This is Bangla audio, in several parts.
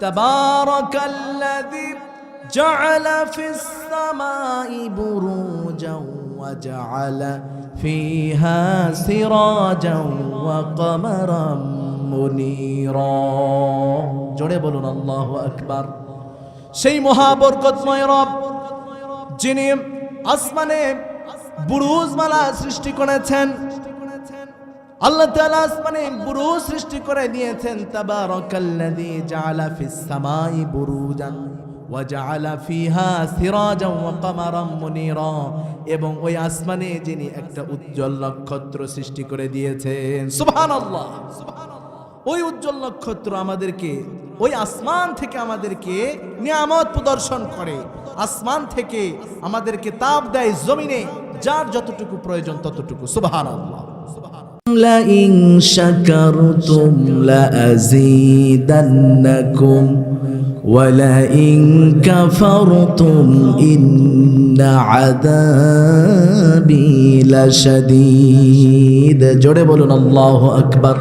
تبارك الذي جعل في السماء بروجا وجعل فيها سراجا وقمرا منيرا جڑے بولون الله اكبر সেই মহাবরকতময় রব যিনি আসমানে বুরুজমালা সৃষ্টি করেছেন আল্লাহ তাআলা আসমানে বুরুজ সৃষ্টি করে দিয়েছেন, তাবারাকাল্লাযী জাআলা ফিস সামাই বুরুজান ওয়া জাআলা ফিহা সিরাজান ওয়া কামারাম মুনিরা। এবং ওই আসমানে যিনি একটা উজ্জ্বল নক্ষত্র সৃষ্টি করে দিয়েছেন। সুবহানাল্লাহ ওই উজ্জ্বল নক্ষত্র আমাদেরকে, ওই আসমান থেকে আমাদেরকে নিয়ামত প্রদর্শন করে। আসমান থেকে আমাদেরকে তাপ দেয় জমিনে, যার যতটুকু প্রয়োজন ততটুকু। সুবহানাল্লাহ। لئن شكرتم لأزيدنكم ولئن كفرتم إن عذابي لشديد জোরে বলুন আল্লাহু আকবার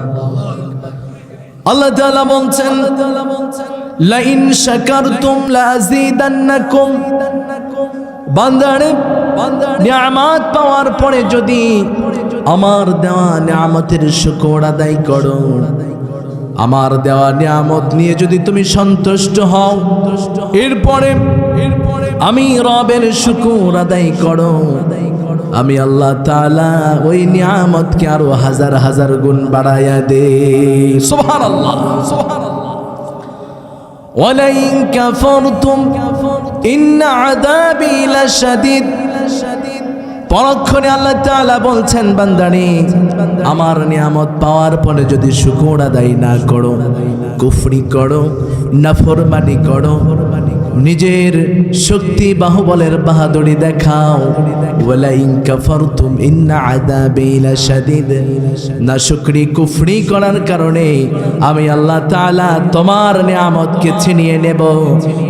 আল্লাহ তাআলা বলছেন লাইন শাকারতুম লাযিদান্নাকুম বান্দারে নিয়ামত পাওয়ার পরে যদি আমার দেওয়া নিয়ামতের শুকর আদায় করো আমার দেওয়া নিয়ামত নিয়ে যদি তুমি সন্তুষ্ট হও এরপরে আমি রবের শুকুর আদায় করো আমি আল্লাহ তাআলা ওই নিয়ামতকে আরো হাজার হাজার গুণ বাড়াইয়া দে সুবহানাল্লাহ সুবহানাল্লাহ ولئن كفرتم إن عذابي لشديد পরক্ষণে আল্লাহ তাআলা বলছেন, বান্দানি, আমার নিয়ামত পাওয়ার পরে যদি শুকুর আদায় না করো, কুফরি করো, নাফরমানি করো নিজের শক্তি বাহুবলের বাহাদুরি দেখাও। ওয়ালাইন কাফারতুম না শুকরি কুফরি করার কারণে আমি আল্লাহ তাআলা তোমার নিয়ামতকে ছিনিয়ে নেব।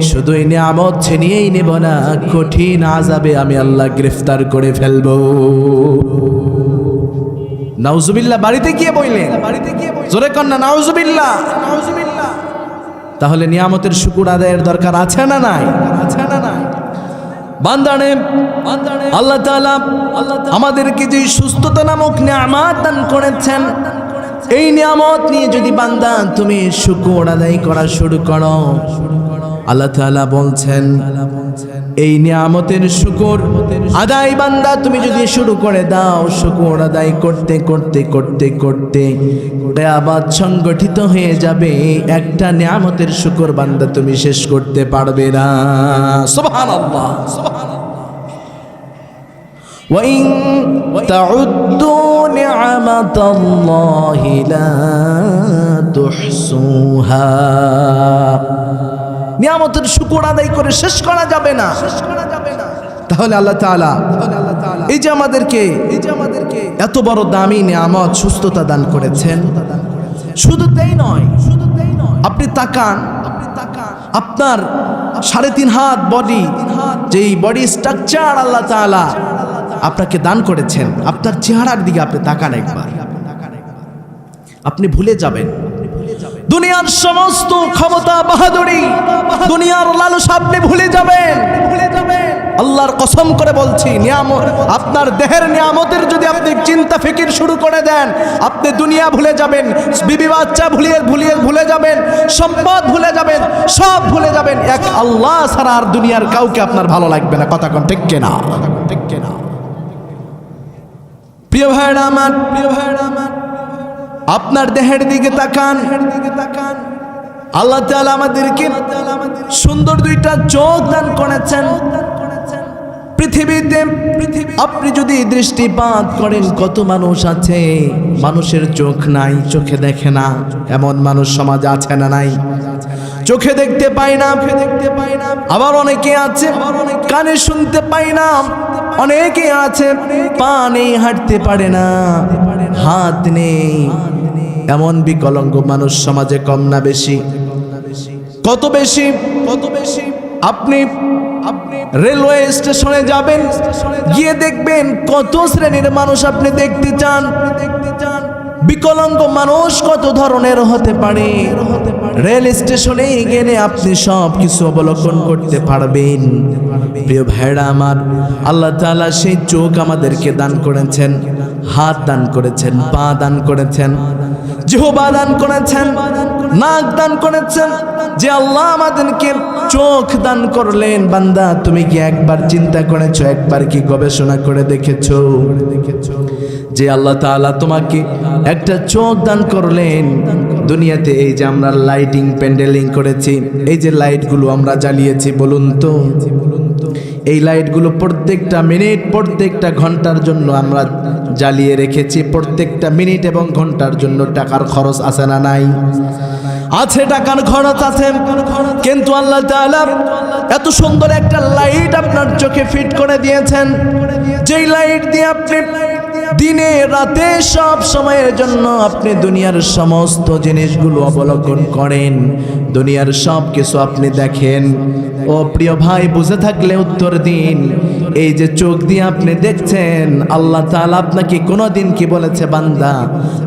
শুধু এই নিয়ামত ছিনিয়েই নেব না, কঠিন আযাবে আমি আল্লাহ গ্রেফতার করে ফেলব। নাউজুবিল্লাহ, বাড়িতে গিয়ে বইলেন বাড়িতে গিয়ে জোরে কন্যা নাউজুবিল্লাহ নাউজুবিল্লাহ। তাহলে নিয়ামতের শুকুর আদায়ের দরকার আছে না নাই? আছে না নাই? বান্দানে, আল্লাহ তাআলা আমাদেরকে যে সুস্থতা নামক নিয়ামত দান করেছেন, এই নিয়ামত নিয়ে যদি বান্দা তুমি শুকুর আদায় করা শুরু করো। আল্লাহ তাআলা বলছেন, এই নিয়ামতের শুকর আদায় বান্দা তুমি যদি শুরু করে দাও শুকর আদায় করতে করতে করতে করতে আবাদ সংগঠিত হয়ে যাবে একটা নিয়ামতের শুকর বান্দা তুমি শেষ করতে পারবে না সুবহানাল্লাহ وإن تعدوا نعمة الله لا تحصوها নিয়ামতের শুকুর আদায় করে শেষ করা যাবে না তাহলে আল্লাহ তাআলা এই যে আমাদেরকে এই যে আমাদেরকে এত বড় দামি নিয়ামত, সুস্থতা দান করেছেন। শুধু তাই নয় শুধু তাই নয় আপনি তাকান আপনি তাকান আপনার সাড়ে তিন হাত বডি যেই বডি স্ট্রাকচার আল্লাহ তাআলা আপনাকে দান করেছেন, আপনার চেহারার দিকে আপনি তাকান একবার। আপনি ভুলে যাবেন। দুনিয়ার সমস্ত ক্ষমতা, বাহাদুরি, দুনিয়ার লালসা আপনি ভুলে যাবেন। আল্লাহর কসম করে বলছি, নিয়ামত, আপনার দেহের নিয়ামতের যদি আপনি চিন্তা ফিকির শুরু করে দেন, আপনি দুনিয়া ভুলে যাবেন, বিবি বাচ্চা ভুলিয়ে ভুলিয়ে ভুলে যাবেন, সম্পদ ভুলে যাবেন, সব ভুলে যাবেন, এক আল্লাহ ছাড়া আর দুনিয়ার কাউকে আপনার ভালো লাগবে না, কথা কোন ঠিক না ঠিক না প্রিয় ভাইরা আমার, প্রিয় ভাইরা আমার, আপনার দেহের দিকে তাকান। আল্লাহ তাআলা আমাদেরকে সুন্দর দুইটা চোখ দান করেছেন। পৃথিবীতে আপনি যদি দৃষ্টিপাত করেন, কত মানুষ আছে, মানুষের চোখ নাই, চোখে দেখে না, এমন মানুষ সমাজ আছে না নাই? চোখে দেখতে পাই না দেখতে পাই না আবার অনেকে আছে, কানে শুনতে পাই না, অনেকে আছে, পা নেই, হাঁটতে পারে না, হাত নেই। এমন বিকলঙ্গ মানুষ সমাজে কম না বেশি? কত বেশি? কত বেশি আপনি আপনি রেলওয়ে স্টেশনে যাবেন, গিয়ে দেখবেন কত শ্রেণির মানুষ আপনি দেখতে চান। বিকলাঙ্গ মানুষ কত ধরনের হতে পারে। রেল স্টেশনে গেলে আপনি সব কিছু অবলোকন করতে পারবেন। প্রিয় ভাইরা আমার, আল্লাহ তাআলা সেই চোখ আমাদেরকে দান করেছেন, হাত দান করেছেন, পা দান করেছেন। জিহবা দান করেছেন, নাক দান করেছেন, যে আল্লাহ আমাদেরকে চোখ দান করলেন, বান্দা, তুমি কি একবার চিন্তা করেছ, একবার কি গবেষণা করে দেখেছ? যে আল্লাহ তাআলা তোমাকে একটা চোখ দান করলেন, দুনিয়াতে এই যে আমরা লাইটিং, প্যান্ডেলিং করেছি, এই যে লাইটগুলো আমরা জ্বালিয়েছি, বলুন তো। এই লাইটগুলো প্রত্যেকটা মিনিট, প্রত্যেকটা ঘণ্টার জন্য আমরা জ্বালিয়ে রেখেছি প্রত্যেকটা মিনিট এবং ঘণ্টার জন্য টাকার খরচ আছে না নাই? আছে টাকার খরচ আছে, কিন্তু আল্লাহ এত সুন্দর একটা লাইট আপনার চোখে ফিট করে দিয়েছেন। যেই লাইট দিয়ে আপনি দিনে, রাতে সব সময়ের জন্য আপনি দুনিয়ার সমস্ত জিনিসগুলো অবলোকন করেন। দুনিয়ার সব কিছু আপনি দেখেন। ও প্রিয় ভাই, বুঝে থাকলে উত্তর দিন। এই যে চোখ দিয়ে আপনি দেখছেন, আল্লাহ তাআলা আপনাকে কোনোদিন কি বলেছে, বান্দা?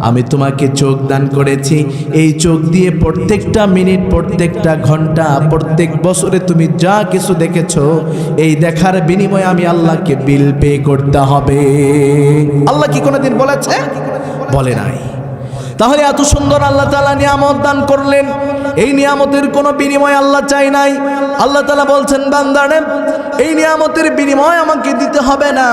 আমি তোমাকে চোখ দান করেছি। এই চোখ দিয়ে প্রত্যেকটা মিনিট, প্রত্যেকটা ঘণ্টা, প্রত্যেক বছরে তুমি যা কিছু দেখেছ, এই দেখার বিনিময়ে আমি আল্লাহকে বিল পে করতে হবে। আল্লাহ কি কোনোদিন বলেছে? বলে নাই। তাহলে এত সুন্দর আল্লাহ তালা নিয়ামত দান করলেন। এই নিয়ামতের কোনো বিনিময় আল্লাহ চাই নাই। আল্লাহ তালা বলছেন, বান্দারে, এই নিয়ামতের বিনিময় আমাকে দিতে হবে না।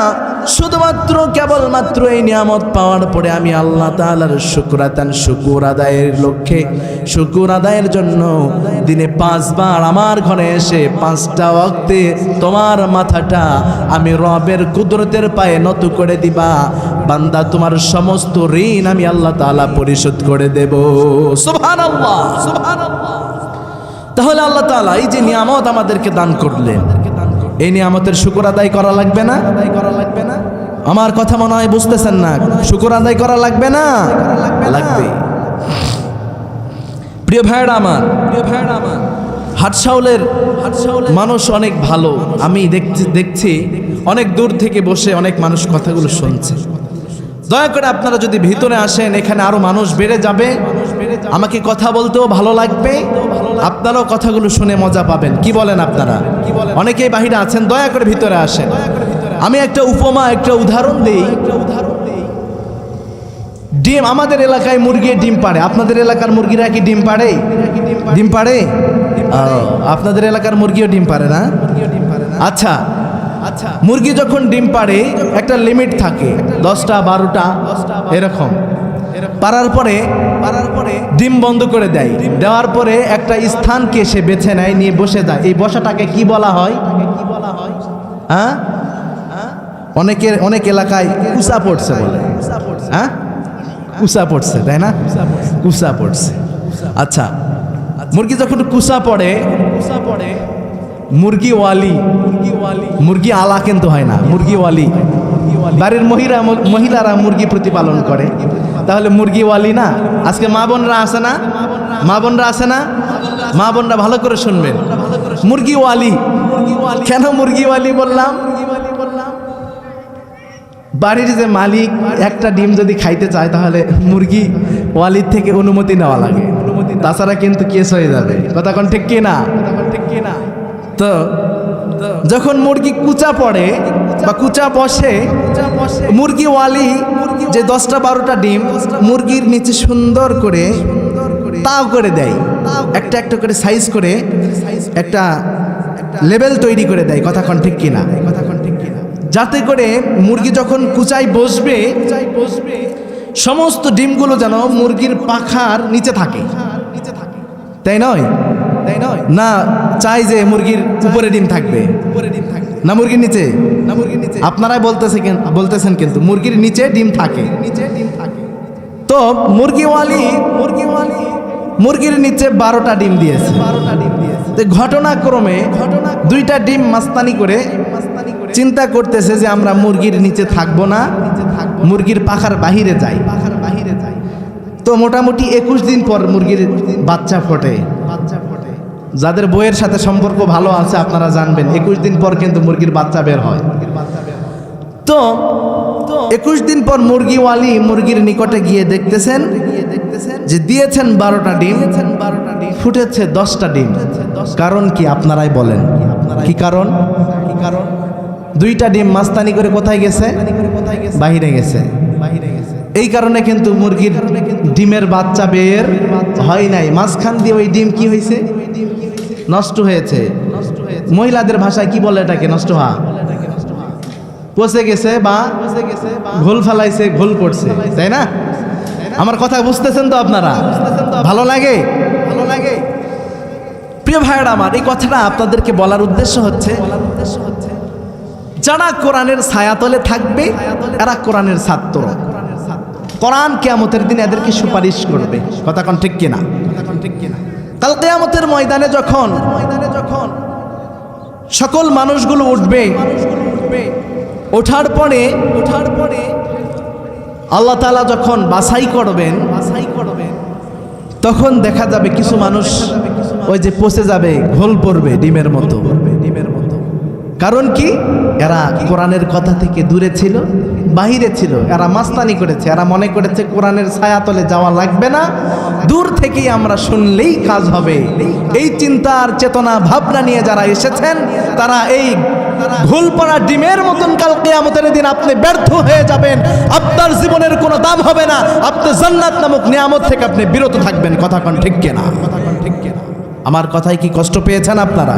শুধুমাত্র কেবলমাত্র এই নিয়ামত পাওয়ার পরে আমি আল্লাহ তালার শুক্রাতান শুকুর আদায়ের লক্ষ্যে, শুকুর আদায়ের জন্য দিনে পাঁচবার আমার ঘরে এসে পাঁচটা ওয়াক্তে তোমার মাথাটা আমি রবের কুদরতের পায়ে নত করে দিবা। বান্দা, তোমার সমস্ত ঋণ আমি আল্লাহ তাআলা পরিশোধ করে দেব। সুবহানাল্লাহ। তাহলে আল্লাহ তাআলা এই যে নিয়ামত আমাদেরকে দান করলেন এই নিয়ামতের শুকর আদায় করা লাগবে না? আদায় করা লাগবে না আমার কথা মনে হয় বুঝতেছেন না। শুকর আদায় করা লাগবে না? লাগবে। প্রিয় ভাইয়েরা আমার প্রিয় ভাইয়েরা আমার হাটসাউলের মানুষ অনেক ভালো। আমি দেখছি দেখছি অনেক দূর থেকে বসে অনেক মানুষ কথাগুলো শুনছে। দয়া করে আপনারা যদি ভিতরে আসেন, এখানে আরও মানুষ বেড়ে যাবে। আমাকে কথা বলতেও ভালো লাগবে। আপনারাও কথাগুলো শুনে মজা পাবেন। কি বলেন আপনারা? অনেকেই বাহিরে আছেন দয়া করে ভিতরে আসেন। আমি একটা উপমা একটা উদাহরণ দিই। ডিম আমাদের এলাকায় মুরগি ডিম পাড়ে। আপনাদের এলাকার মুরগিরা কি ডিম পাড়ে? ডিম পাড়ে? আপনাদের এলাকার মুরগিও ডিম পারে না? আচ্ছা। আচ্ছা। মুরগি যখন ডিম পাড়ে একটা লিমিট থাকে। দশটা বারোটা এরকম। পারার পারার পরে ডিম বন্ধ করে দেয়। দেওয়ার পরে একটা স্থানকে সে বেছে নেয় নিয়ে বসে যায়। এই বসাটাকে কি বলা হয়? কি বলা হয়? হ্যাঁ অনেকের অনেক এলাকায় কুসা পড়ছে বলে। হ্যাঁ? কুসা পড়ছে তাই না? কুসা পড়ছে। আচ্ছা মুরগি যখন কুসা পড়ে কুসা পড়ে মুরগি ওয়ালি মুরগি ওয়ালি মুরগি আলা কিন্তু হয় না মুরগি ওয়ালি। বাড়ির মহিলা মহিলারা মুরগি প্রতিপালন করে। তাহলে মুরগিওয়ালি না? আজকে মা বোনরা আছে না? মা বোনরা আছে না? মা বোনরা ভালো করে শুনবেন। মুরগি ওয়ালি কেন মুরগিওয়ালি বললাম? বাড়ির যে মালিক একটা ডিম যদি খাইতে চায়, তাহলে মুরগি ওয়ালির থেকে অনুমতি নেওয়া লাগে। তাছাড়া কিন্তু কেস হয়ে যাবে। কথা কোন ঠিক কিনা ঠিক কিনা? তো, যখন মুরগি কুচা পড়ে বা কুচা বসে, মুরগি ওয়ালি যে দশটা বারোটা ডিম মুরগির নিচে সুন্দর করে তাও করে দেয়। একটা একটা করে সাইজ করে একটা লেভেল তৈরি করে দেয়, কথা কোন ঠিক কিনা? কথা ঠিক কিনা যাতে করে মুরগি যখন কুচাই বসবে, সমস্ত ডিমগুলো যেন মুরগির পাখার নিচে থাকে। তাই নয়? তাই নয় না চাই যে মুরগির উপরে ডিম থাকবে। না মুরগির নিচে? আপনারাই বলতেছে বলতেছেন কিন্তু মুরগির নিচে ডিম থাকে। নিচে ডিম থাকে। তো মুরগিওয়ালি মুরগিওয়ালি মুরগির নিচে বারোটা ডিম দিয়েছে। বারোটা ডিম দিয়েছে। ঘটনাক্রমে ঘটনা দুইটা ডিম মাস্তানি করে চিন্তা করতেছে যে আমরা মুরগির নিচে থাকব না। মুরগির পাখার বাহিরে যাই। পাখার বাহিরে যাই। তো মোটামুটি একুশ দিন পর মুরগির বাচ্চা ফোটে। বাচ্চা ফোটে। যাদের বইয়ের সাথে সম্পর্ক ভালো আছে আপনারা জানবেন একুশ দিন পর কিন্তু মুরগির বাচ্চা বের হয়। তো একুশ দিন পর মুরগিওয়ালি মুরগির নিকটে গিয়ে দেখতেছেন যে দিয়েছেন বারোটা ডিম, ফুটেছে দশটা ডিম। কারণ কি আপনারাই বলেন? কি কারণ? কি কারণ দুইটা ডিম মাস্তানি করে কোথায় গেছে? বাহিরে গেছে। এই কারণে কিন্তু মুরগির ডিমের বাচ্চা বের হয় নাই। মাঝখান দিয়ে ওই ডিম কি হয়েছে? নষ্ট হয়েছে। মহিলাদের ভাষায় কি বলে এটাকে? নষ্ট হওয়া। পচে গেছে বা ঘোল ফেলাইছে, ঘোল পড়ছে তাই না? আমার কথা বুঝতেছেন তো আপনারা? ভালো লাগে? ভালো লাগে প্রিয় ভাইয়েরা আমার, এই কথাটা আপনাদেরকে বলার উদ্দেশ্য হচ্ছে, যারা কোরআনের ছায়াতলে থাকবে, এরা কোরআনের ছাত্র। কোরআন কেয়ামতের দিন এদেরকে সুপারিশ করবে। কথা কোন ঠিক কিনা? কাল কেয়ামতের ময়দানে যখন ময়দানে যখন সকল মানুষগুলো উঠবে ওঠার পরে ওঠার পরে আল্লাহ তালা যখন বাছাই করবেন বাছাই করবেন, তখন দেখা যাবে কিছু মানুষ ওই যে পচে যাবে, ঘোল পড়বে ডিমের মতো। ডিমের মতো কারণ কি? এরা কোরআনের কথা থেকে দূরে ছিল, বাহিরে ছিল। এরা মাস্তানি করেছে, এরা মনে করেছে কোরআনের ছায়াতলে যাওয়া লাগবে না। দূর থেকেই আমরা শুনলেই কাজ হবে। এই চিন্তার চেতনা, ভাবনা নিয়ে যারা এসেছেন, তারা এই ভুল পড়া ডিমের মতন কাল কেয়ামতের দিন আপনি ব্যর্থ হয়ে যাবেন। আপনার জীবনের কোনো দাম হবে না। আপনি জান্নাত নামক নিয়ামত থেকে আপনি বিরত থাকবেন। কথা কন ঠিক কেনা? কথা ঠিক কেনা আমার কথায় কি কষ্ট পেয়েছেন আপনারা?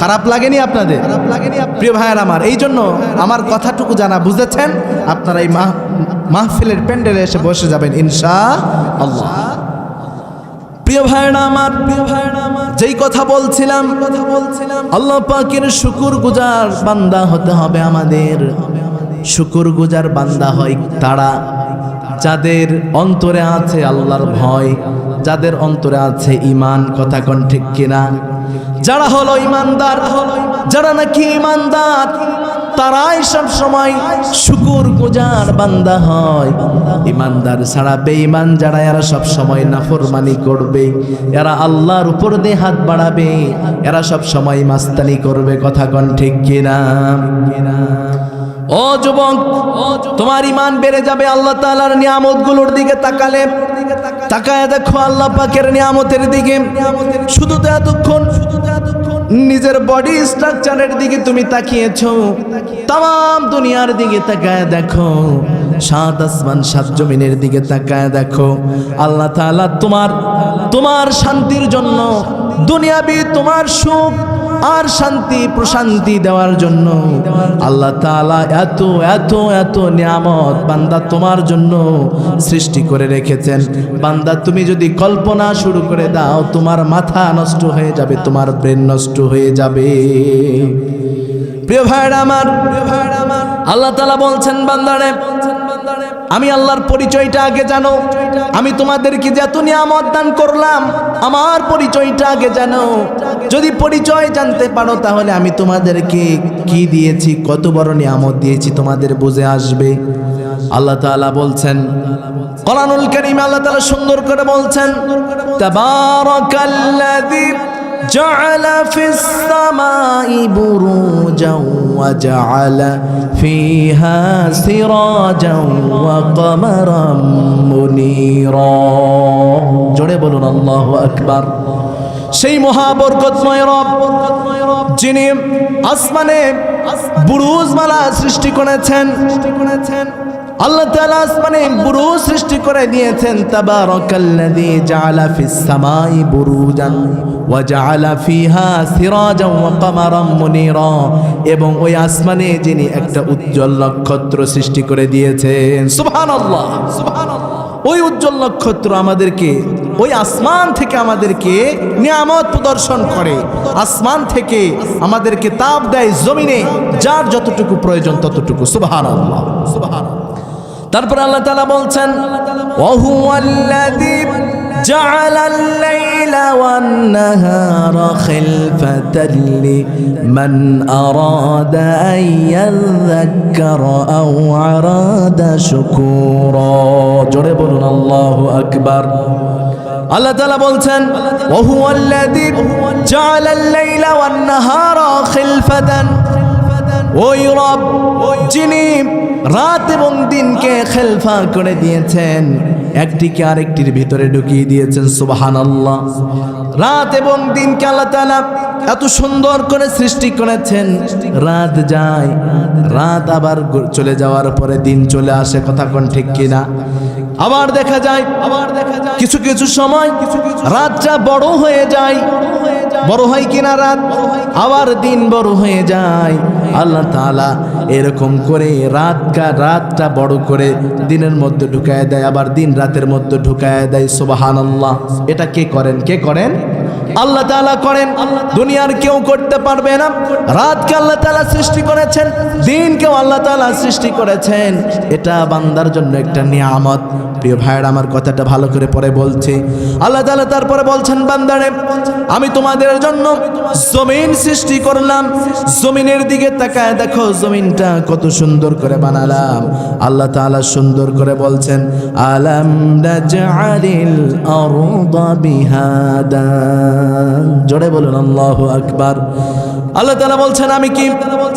খারাপ লাগেনি আপনাদের? খারাপ লাগেনি প্রিয় ভাইয়ের আমার, এই জন্য আমার কথাটুকু জানা বুঝেছেন, আপনারা এই মাহ, মাহফিলের প্যান্ডেলে এসে বসে যাবেন, ইনশা আল্লাহ। প্রিয় ভাইরা আমার, প্রিয় ভাইরা আমার যেই কথা বলছিলাম কথা বলছিলাম আল্লাহ পাকের শুকুর গুজার বান্দা হতে হবে আমাদের। শুকুর গুজার বান্দা হয় তারা, যাদের অন্তরে আছে আল্লাহর ভয়, যাদের অন্তরে আছে ইমান কথা কন ঠিক কিনা? যারা হলো ইমানদার যারা নাকি ইমানদার তারাই সব সময় শুকুর গুজার বান্দা হয়। ইমানদার ছাড়া বেঈমান যারা, এরা সব সময় নাফরমানি করবে। এরা আল্লাহর উপর দিয়ে হাত বাড়াবে। এরা সব সময় মাস্তানি করবে। কথা কন ঠিক কিনা? ও যুবক, তোমার ইমান বেড়ে যাবে আল্লাহ তাআলার নিয়ামতগুলোর দিকে তাকালে। তাকায় দেখো আল্লাহ পাকের নিয়ামতের দিকে। শুধু তো এতক্ষণ নিজের বডি স্ট্রাকচারের দিকে তুমি তাকিয়েছ। তাম দুনিয়ার দিকে তাকায় দেখো। সাত আসমান, সাত জমিনের দিকে তাকায় দেখো। আল্লাহ তোমার তোমার শান্তির জন্য দুনিয়াবি তোমার সুখ আর শান্তি প্রশান্তি দেওয়ার জন্য আল্লাহ তালা এত এত এত নিয়ামত বান্দা তোমার জন্য সৃষ্টি করে রেখেছেন। বান্দা, তুমি যদি কল্পনা শুরু করে দাও, তোমার মাথা নষ্ট হয়ে যাবে, তোমার ব্রেন নষ্ট হয়ে যাবে। প্রিয় ভাইরা আমার, প্রিয় ভাইরা আমার আল্লাহ তাআলা বলছেন, বান্দারে, আমি আল্লাহর পরিচয়টা আগে জানো। আমি তোমাদেরকে যে এত নিয়ামত দান করলাম, আমার পরিচয়টা আগে জানো। যদি পরিচয় জানতে পারো, তাহলে আমি তোমাদেরকে কি দিয়েছি, কত বড় নিয়ামত দিয়েছি, তোমাদের বুঝে আসবে। আল্লাহ তাআলা বলছেন, কোরআনুল কারীম আল্লাহ তাআলা সুন্দর করে বলছেন جعل في السماء بروجا وجعل فيها سراجا وقمرا منيرا جڑے بولون الله اكبر সেই মহাবরকতময় রব যিনি আসমানে বুরুজমালা সৃষ্টি করেছেন সৃষ্টি করেছেন আল্লাহ তাআলা আসমানে বুরুজ সৃষ্টি করে দিয়েছেন তাবারাকাল্লাযী জাআলা ফিস সামাই বুরুজান ওয়া জাআলা ফিহা সিরাজান ওয়া কামারাম মুনিরা। এবং ওই আসমানে যিনি একটা উজ্জ্বল নক্ষত্র সৃষ্টি করে দিয়েছেন। সুবহানাল্লাহ সুবহানাল্লাহ। ওই উজ্জ্বল নক্ষত্র আমাদেরকে, ওই আসমান থেকে আমাদেরকে নিয়ামত প্রদর্শন করে। আসমান থেকে আমাদেরকে তাপ দেয় জমিনে, যার যতটুকু প্রয়োজন ততটুকু। সুবহানাল্লাহ সুবহানাল্লাহ। তারপর আল্লাহ তাআলা বলছেন ওয়াহুয়াল্লাযী جعل الليل والنهار خلفة لمن أراد أن يذكر أو أراد شكورا جرب الله أكبر আল্লাহ তাআলা বলছেন وهو الذي جعل الليل والنهار خلفة ওই রব, যিনি রাত এবং দিনকে খেলফা করে দিয়েছেন, একটিকে আরেকটির ভিতরে ঢুকিয়ে দিয়েছেন সুবাহান আল্লাহ রাত এবং দিনকে আল্লাহ তাআলা এত সুন্দর করে সৃষ্টি করেছেন, রাত যায়, রাত আবার চলে যাওয়ার পরে দিন চলে আসে, কথা কোন ঠিক কিনা? আবার দেখা যায় আবার দেখা যায় কিছু কিছু সময় কিছু কিছু রাতটা বড় হয়ে যায়, বড় হয় কিনা রাত? আবার দিন বড় হয়ে যায় আল্লাহ তালা এরকম করে রাত কা রাতটা বড় করে দিনের মধ্যে ঢুকায় দেয়, আবার দিন রাতের মধ্যে ঢুকায় দেয় সোবাহান আল্লাহ এটা কে করেন? কে করেন? আল্লাহ তাআলা করেন, দুনিয়ার কেউ করতে পারবে না। রাতকে আল্লাহ তাআলা সৃষ্টি করেছেন, দিনকেও আল্লাহ তাআলা সৃষ্টি করেছেন। এটা বান্দার জন্য একটা নিয়ামত। প্রিয় ভাইয়ের, আমার কথাটা ভালো করে পরে বলছি। আল্লাহ তাআলা তারপরে বলছেন, বান্দারে, আমি তোমাদের জন্য জমিন সৃষ্টি করলাম। জমিনের দিকে তাকায় দেখো, জমিনটা কত সুন্দর করে বানালাম। আল্লাহ তাআলা সুন্দর করে বলছেন, আলাম বিহাদা? জোরে বলুন, আল্লাহ আকবার। আল্লাহ তালা বলছেন, আমি কি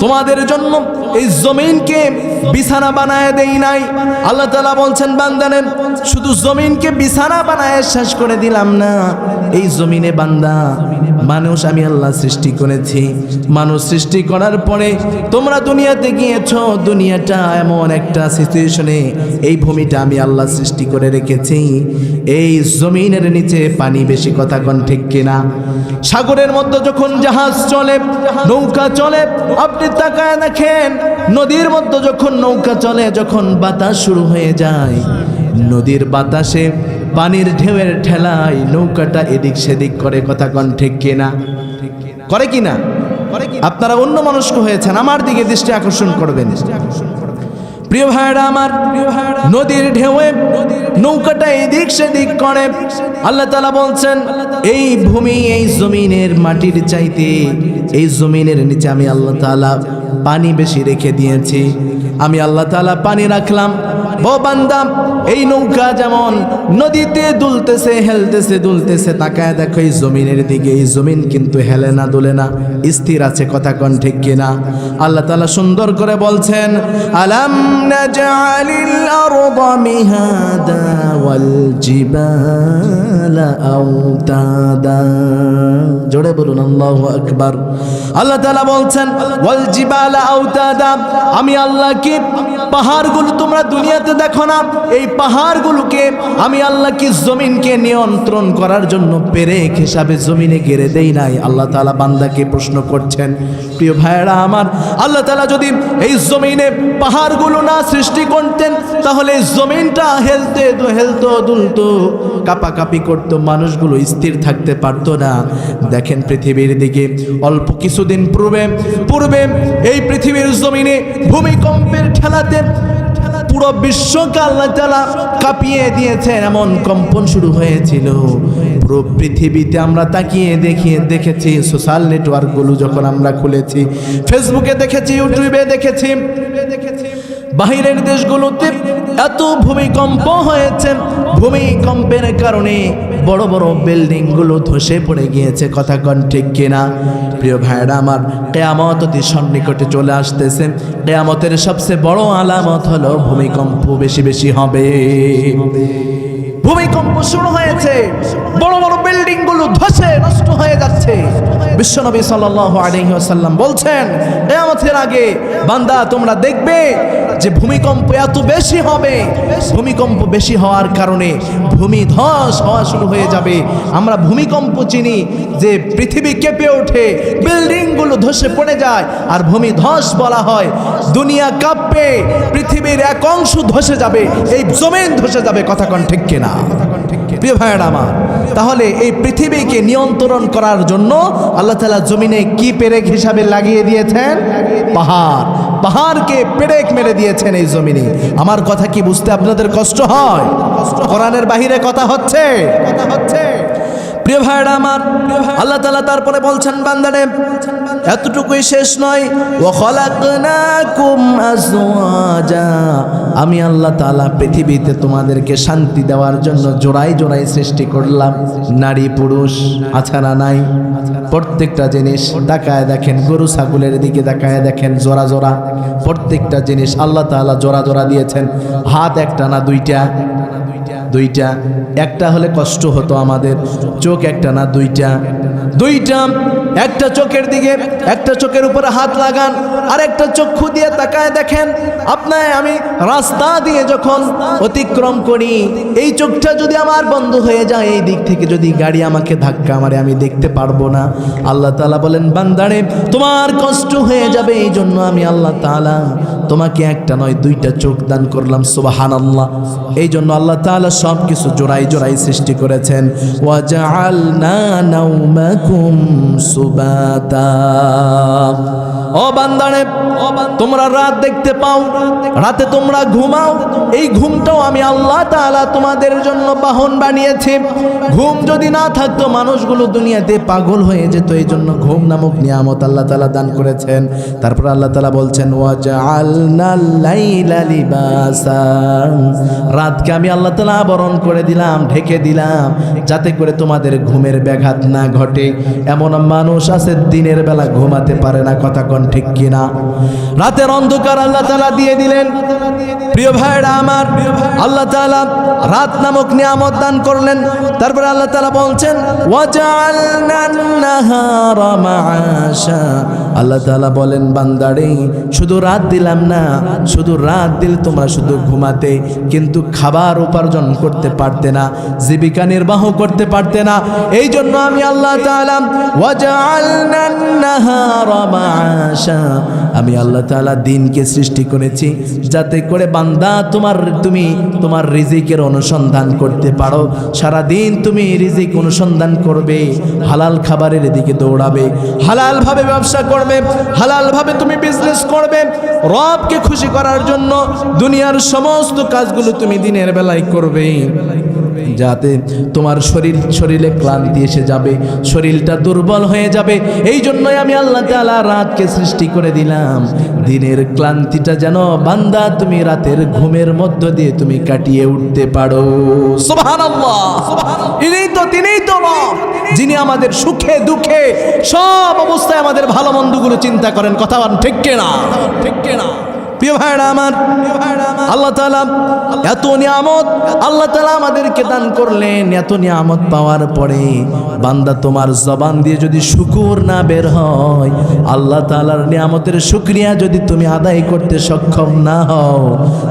তোমাদের জন্য এই জমিনকে বিছানা বানায় দেই নাই? আল্লাহ তাআলা বলছেন বান্দানেন শুধু জমিনকে বিছানা বানায় শেষ করে দিলাম না। এই জমিনে বান্দা, মানুষ আমি আল্লাহ সৃষ্টি করেছি। মানুষ সৃষ্টি করার পরে তোমরা দুনিয়াতে গিয়েছো, দুনিয়াটা এমন একটা সিচুয়েশনে এই ভূমিটা আমি আল্লাহ সৃষ্টি করে রেখেছি। এই জমিনের নিচে পানি বেশি, কথা কন ঠিক কিনা? সাগরের মধ্যে যখন জাহাজ চলে, নৌকা চলে, আপনি তাকায় দেখেন, নদীর মধ্যে যখন নৌকা চলে, যখন বাতাস শুরু হয়ে যায়, নদীর বাতাসে পানির ঢেউয়ের ঠেলায় নৌকাটা এদিক সেদিক করে, কথা কন ঠিক কিনা? করে কিনা? আপনারা অন্য মানুষকে হয়েছেন, আমার দিকে দৃষ্টি আকর্ষণ করবেন। প্রিয় ভাইরা আমার নদীর ঢেউয়ে নৌকাটা এদিক সেদিক করে। আল্লাহ তালা বলছেন, এই ভূমি, এই জমিনের মাটির চাইতে এই জমিনের নিচে আমি আল্লাহ তালা পানি বেশি রেখে দিয়েছি। আমি আল্লাহ তালা পানি রাখলাম ও বান্দাম এই নৌকা যেমন নদীতে দুলতেছে, হেলতেছে, দুলতেছে, তাকায় দেখো এই জমিনের দিকে, এই জমিন কিন্তু হেলে না, দুলে না, স্থির আছে, কথা কন ঠিক কিনা? আল্লাহ তাআলা সুন্দর করে বলছেন, আলাম নাজআলিল আরদা মিহাদা ওয়াল জিবালা আওতাদা? জোরে বলুন, আল্লাহু আকবার। আল্লাহ তাআলা বলছেন, ওয়াল জিবালা আওতাদা? আমি আল্লাহ কি পাহাড়গুলো তোমরা দুনিয়াতে দেখো না, এই পাহাড়গুলোকে আমি আল্লাহ কি জমিনকে নিয়ন্ত্রণ করার জন্য পেরেক হিসাবে জমিনে গেড়ে দেই নাই? আল্লাহ তাআলা বান্দাকে প্রশ্ন করছেন, প্রিয় ভাইয়েরা আমার, আল্লাহ তালা যদি এই জমিনে পাহাড়গুলো না সৃষ্টি করতেন, তাহলে জমিনটা হেলতে হেলতো দুলতো, কাপাকাপি করতো, মানুষগুলো স্থির থাকতে পারতো না। দেখেন পৃথিবীর দিকে, অল্প কিছুদিন পূর্বে পূর্বে এই পৃথিবীর জমিনে ভূমিকম্পের খেলাতে পুরো বিশ্বকে আল্লাহ তালা কাঁপিয়ে দিয়েছেন। এমন কম্পন শুরু হয়েছিল। পুরো পৃথিবীতে আমরা তাকিয়ে দেখিয়ে দেখেছি সোশ্যাল নেটওয়ার্কগুলো যখন আমরা খুলেছি। ফেসবুকে দেখেছি ইউটিউবে দেখেছি। বাহিরের দেশগুলোতে এত ভূমিকম্প হয়েছে। ভূমিকম্পের কারণে বড় বড় বিল্ডিংগুলো ধসে পড়ে গিয়েছে। কথা কন ঠিক কিনা? প্রিয় ভাইরা আমার, কেয়ামত অতি সন্নিকটে চলে আসতেছে। কেয়ামতের সবচেয়ে বড় আলামত হলো ভূমিকম্প বেশি বেশি হবে। ভূমিকম্প শুরু হয়েছে। বড় বড় বিল্ডিংগুলো ধসে, নষ্ট হয়ে যাচ্ছে। বিশ্বনবী সাল্লাল্লাহু আলাইহি ওয়াসাল্লাম বলছেন, কিয়ামতের আগে বান্দা তোমরা দেখবে যে ভূমিকম্প এত বেশি হবে। ভূমিকম্প বেশি হওয়ার কারণে ভূমি ধস হওয়া শুরু হয়ে যাবে। আমরা ভূমিকম্প চিনি যে পৃথিবী কেঁপে ওঠে, বিল্ডিংগুলো ধসে পড়ে যায় আর ভূমি ধস বলা হয়। দুনিয়া কাঁপবে, পৃথিবীর এক অংশ ধসে যাবে, এই জমিন ধসে যাবে। কথা কন ঠিক কিনা? প্রিয় ভাইয়েরা আমার, তাহলে এই পৃথিবীকে নিয়ন্ত্রণ করার জন্য আল্লাহ তালা জমিনে কি পেরেক হিসাবে লাগিয়ে দিয়েছেন? পাহাড়। পাহাড়কে পেরেক মেরে দিয়েছেন এই জমিনে। আমার কথা কি বুঝতে আপনাদের কষ্ট হয়? কোরআনের বাহিরে কথা হচ্ছে কথা হচ্ছে। প্রিয় ভাইরা আমার, আল্লাহ তাআলা তারপরে বলছেন, বান্দারে, এতটুকুই শেষ নয়। ও আমি আল্লাহ তাআলা পৃথিবীতে তোমাদেরকে শান্তি দেওয়ার জন্য জোড়াই জোড়াই সৃষ্টি করলাম। নারী, পুরুষ আছে না নাই। প্রত্যেকটা জিনিস তাকায় দেখেন, গরু, ছাগলের দিকে তাকায় দেখেন, জোড়া জোড়া। প্রত্যেকটা জিনিস আল্লাহ তাআলা জোড়া জোড়া দিয়েছেন। হাত একটা না দুইটা। দুইটা একটা হলে কষ্ট হতো আমাদের চোখ একটা না দুইটা। দুইটা একটা চোখের দিকে, একটা চোখের উপরে হাত লাগান, আর একটা চক্ষু দিয়ে তাকায় দেখেন আপনার আমি রাস্তা দিয়ে যখন অতিক্রম করি, এই চোখটা যদি আমার বন্ধ হয়ে যায়, এই দিক থেকে যদি গাড়ি আমাকে ধাক্কা মারে, আমি দেখতে পারব না। আল্লাহ তাআলা বলেন, বান্দারে, তোমার কষ্ট হয়ে যাবে, এই জন্য আমি আল্লাহ তাআলা তোমাকে একটা নয়, দুইটা চোখ দান করলাম সুবাহান আল্লাহ এই জন্য আল্লাহ তাআলা সব কিছু জোড়াই জোড়াই সৃষ্টি করেছেন। ওয়াজআলনা নাওমাকুম তোমরা রাত দেখতে পাও, রাতে তোমরা ঘুমাও। এই ঘুমটাও আমি আল্লাহ তাআলা তোমাদের জন্য বাহন বানিয়েছি। ঘুম যদি না থাকতো, মানুষগুলো দুনিয়াতে পাগল হয়ে যেত। এই জন্য ঘুম নামক নিয়ামত আল্লাহ তাআলা দান করেছেন। তারপর আল্লাহ তাআলা বলছেন রাতকে আমি আল্লাহ তাআলা আবরণ করে দিলাম, ঢেকে দিলাম, যাতে করে তোমাদের ঘুমের ব্যাঘাত না ঘটে। এমন মানুষ আছে, দিনের বেলা ঘুমাতে পারে না, কথা কোন ঠিক কিনা? রাতের অন্ধকার আল্লাহ তাআলা দিয়ে দিলেন। প্রিয় ভাইরা আমার, আল্লাহ তাআলা রাত নামক নিয়ামত দান করলেন। তারপরে আল্লাহ তাআলা বলছেন আল্লাহ তাআলা বলেন, বান্দারে, শুধু রাত দিলাম না, শুধু রাত দিলে তোমরা শুধু ঘুমাতে, কিন্তু খাবার উপার্জন করতে পারতে না, জীবিকা নির্বাহ করতে পারতে না। এই জন্য আমি আল্লাহ নাহারা মাআশা আমি আল্লাহ তাআলা দিনকে সৃষ্টি করেছি যাতে করে বান্দা তোমার, তুমি তোমার রিজিকের অনুসন্ধান করতে পারো। সারা দিন তুমি রিজিক অনুসন্ধান করবে, হালাল খাবারের দিকে দৌড়াবে হালাল ভাবে ব্যবসা করবে হালাল ভাবে তুমি বিজনেস করবে। রবকে খুশি করার জন্য দুনিয়ার সমস্ত কাজগুলো তুমি দিনের বেলায় করবে। যাতে তোমার শরীর, শরীরে ক্লান্তি এসে যাবে, শরীরটা দুর্বল হয়ে যাবে। এই জন্যই আমি আল্লাহ তাআলা রাতকে সৃষ্টি করে দিলাম। দিনের ক্লান্তিটা যেন বান্দা তুমি রাতের ঘুমের মধ্য দিয়ে তুমি কাটিয়ে উঠতে পারো। তো, তিনিই তো যিনি আমাদের সুখে, দুঃখে সব অবস্থায় আমাদের ভালো মন্দগুলো চিন্তা করেন। কথা ঠিক না ঠিক না প্রিয় আমার, আল্লাহ আল্লাহ দান করলেন পাওয়ার পরে বান্দা তোমার জবান দিয়ে যদি শুকুর না বের হয় নিয়ামতের শুকরিয়া যদি তুমি আদায় করতে সক্ষম না হও,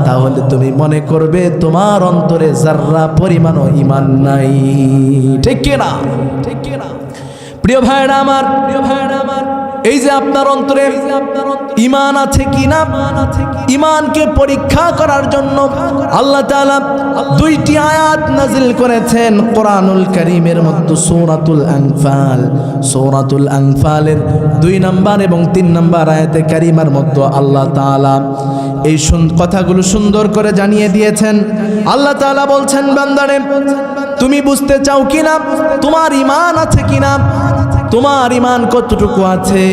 তাহলে তুমি মনে করবে তোমার অন্তরে যার্রা পরিমাণও ইমান নাই। ঠিক কিনা? ঠিক কিনা? প্রিয় ভাইরা আমার, প্রিয় ভাইরা আমার এই যে আপনার অন্তরে ইমান আছে কি না ইমানকে পরীক্ষা করার জন্য আল্লাহ তাআলা দুইটি আয়াত নাজিল করেছেন কোরআনুল কারীমের মধ্যে সূরাতুল আনফাল। সূরাতুল আনফালের দুই নাম্বার এবং তিন নাম্বার আয়াতে কারিমার মধ্যে আল্লাহ তাআলা এই কথাগুলো সুন্দর করে জানিয়ে দিয়েছেন। আল্লাহ তাআলা বলছেন, বান্দারে, তুমি বুঝতে চাও কিনা? তোমার ইমান আছে কিনা? তোমার ইমান কতটুকু আছে?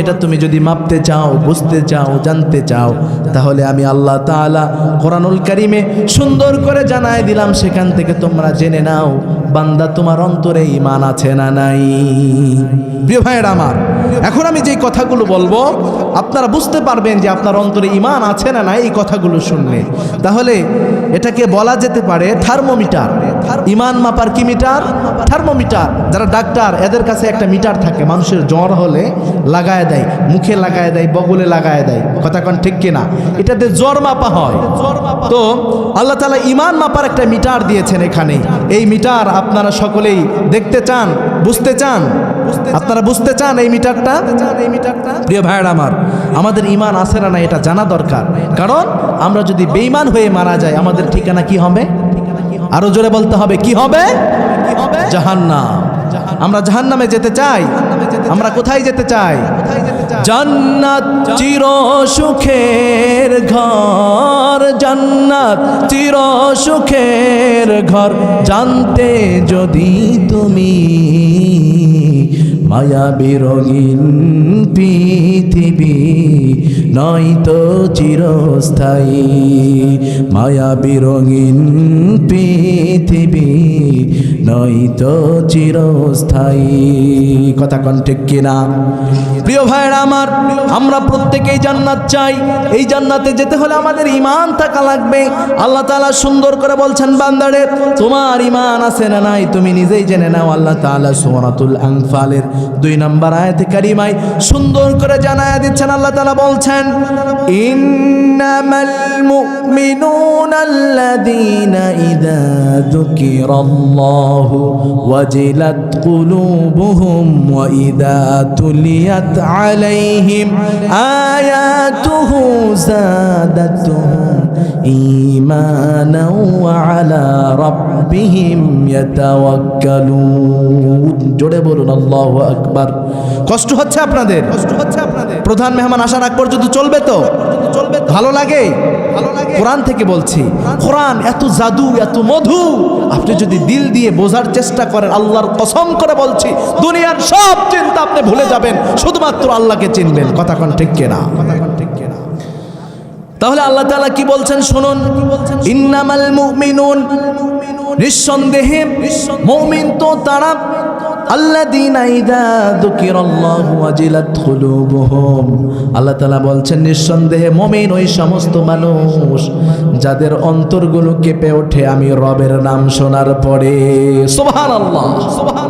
এটা তুমি যদি মাপতে চাও, বুঝতে চাও, জানতে চাও, তাহলে আমি আল্লাহ তাআলা কোরআনুল কারিমে সুন্দর করে জানায় দিলাম, সেখান থেকে তোমরা জেনে নাও, বান্দা তোমার অন্তরে ইমান আছে না নাই। প্রিয় ভাইয়ের আমার, এখন আমি যে কথাগুলো বলব, আপনারা বুঝতে পারবেন যে আপনার অন্তরে ইমান আছে না নাই এই কথাগুলো শুনলে। তাহলে এটাকে বলা যেতে পারে থার্মোমিটার। ইমান মাপার কি মিটার? থার্মোমিটার। যারা ডাক্তার, এদের কাছে একটা মিটার থাকে। মানুষের জ্বর হলে লাগায় দেয়, মুখে লাগায় দেয়, বগলে লাগায় দেয়। কথা কোন ঠিক কিনা? এটাতে জ্বর মাপা হয়। তো আল্লাহ তালা ইমান মাপার একটা মিটার দিয়েছেন এখানে। এই মিটার আপনারা সকলেই দেখতে চান, বুঝতে চান? আপনারা বুঝতে চান এই মিটারটা? এই মিটারটা প্রিয় ভাইয়ের আমার, আমাদের ইমান আছে না এটা জানা দরকার। কারণ আমরা যদি বেইমান হয়ে মারা যাই, আমাদের ঠিকানা কি হবে? আরও জোরে বলতে হবে কি হবে? জাহান্নাম। আমরা জাহান্নামে যেতে চাই। আমরা কোথায় যেতে চাই? জান্নাত চির সুখের ঘর। জান্নাত চির সুখের ঘর। জানতে যদি তুমি মায়া বিরঙিন পৃথিবী নয়তো চিরস্থায়ী। মায়া বিরঙিন পৃথিবী নয়তো চিরস্থায়ী। কথা কন ঠিক কিনা? প্রিয় ভাইরা আমার, আমরা প্রত্যেকেই জান্নাত চাই। এই জান্নাতে যেতে হলে আমাদের ইমান থাকা লাগবে। আল্লাহ তাআলা সুন্দর করে বলছেন, বান্দারে, তোমার ইমান আছে না নাই? তুমি নিজেই জেনে নাও, আল্লাহ তাআলা সূরাতুল আনফালের দুই নম্বর আয়াতে কারিমায় সুন্দর করে জানায়া দিচ্ছেন, আল্লাহ তাআলা বলছেন, ইন্নামাল মুমিনুনা আল্লাযীনা ইযা যুকিরাল্লাহু ওয়াজিলাত কুলুবুহুম ওয়া ইযা তুলিয়াত আলাইহিম আয়াতুহু জাদাতুহুম ওয়া আলা রাব্বিহিম ইয়াতাওয়াক্কালুন। জোরে বলুন আল্লাহু আকবার। কষ্ট হচ্ছে আপনাদের? কষ্ট হচ্ছে আপনাদের। প্রধান মেহমান আসার আগ পর্যন্ত চলবে তো? চলবে ভালো লাগে? ভালো লাগে। কোরআন থেকে বলছি কোরআন এত জাদু এত মধু। আপনি যদি দিল দিয়ে বোঝার চেষ্টা করেন আল্লাহর কসম করে বলছি দুনিয়ার সব চিন্তা আপনি ভুলে যাবেন। শুধুমাত্র আল্লাহকে চিনবেন। কথা কোন ঠিক কিনা তাহলে আল্লাহ তাআলা কি বলছেন শুনুন? ইন্নামাল মুমিনুন, নিঃসন্দেহে মুমিন তো তারা আল্লাহ তাআলা বলছেন, নিঃসন্দেহে মুমিন ওই সমস্ত মানুষ যাদের অন্তরগুলো কেঁপে ওঠে, আমি রবের নাম শোনার পরে। সুবহানাল্লাহ সুবহান